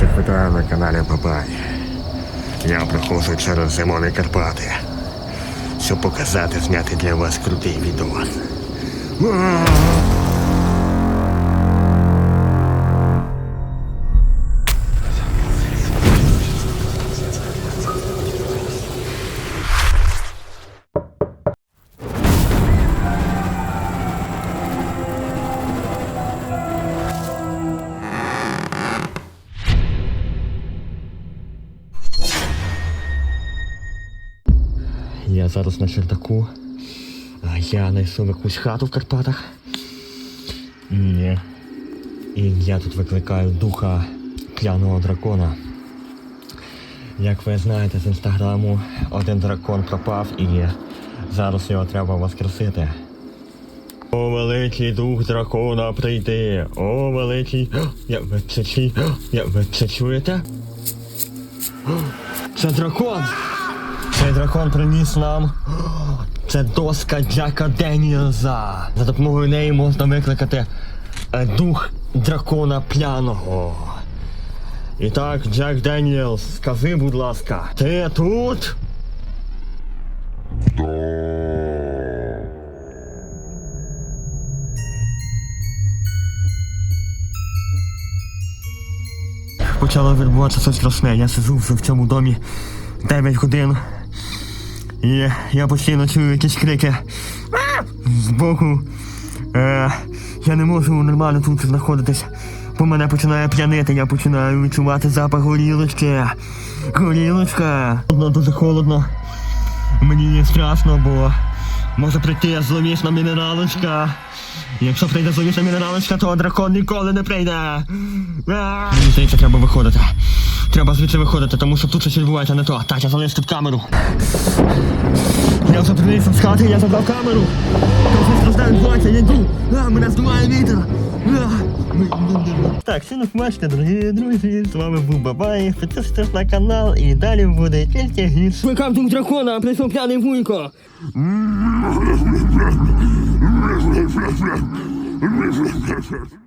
Всіх вітаю на каналі Бабай. Я проходжу через зимові Карпати, щоб показати, зняти для вас крутий відос. Я зараз на чердаку. Я знайшов якусь хату в Карпатах. І, і я тут викликаю духа п'яного дракона. Як ви знаєте з інстаграму, один дракон пропав і зараз його треба воскресити. О, великий дух дракона прийди! О, великий. Я ви це чує- Я ви це чуєте? Це дракон! Цей дракон приніс нам. Це доска Джека Деніелза. За допомогою неї можна викликати е, дух дракона п'яного. І так, Джек Деніелс, скажи, будь ласка, ти тут? Почало відбуватися щось страшне. Я сиджу вже в цьому домі 9 годин. І я постійно чую якісь крики. «А!» Збоку. Е, я не можу нормально тут знаходитись. Бо мене починає п'янити, я починаю відчувати запах горілочки. Горілочка. Холодно, дуже холодно. Мені страшно, бо може прийти зловісна мінералочка. Якщо прийде зловісна мінералочка, то дракон ніколи не прийде. Мені здається, треба виходити. Треба звідси виходити, тому що тут щось відбувається не то. Так, я залиш тут камеру. Я вже приніс з хати, я забрав камеру. Щось страждає відбувається, я йду. А, мене здуває вітер. Так, всі нас бачите, дорогі друзі, з вами був Бабай, підписуйтесь на канал і далі буде тільки гірше. Викав дух дракона, прийшов п'яний вуйко.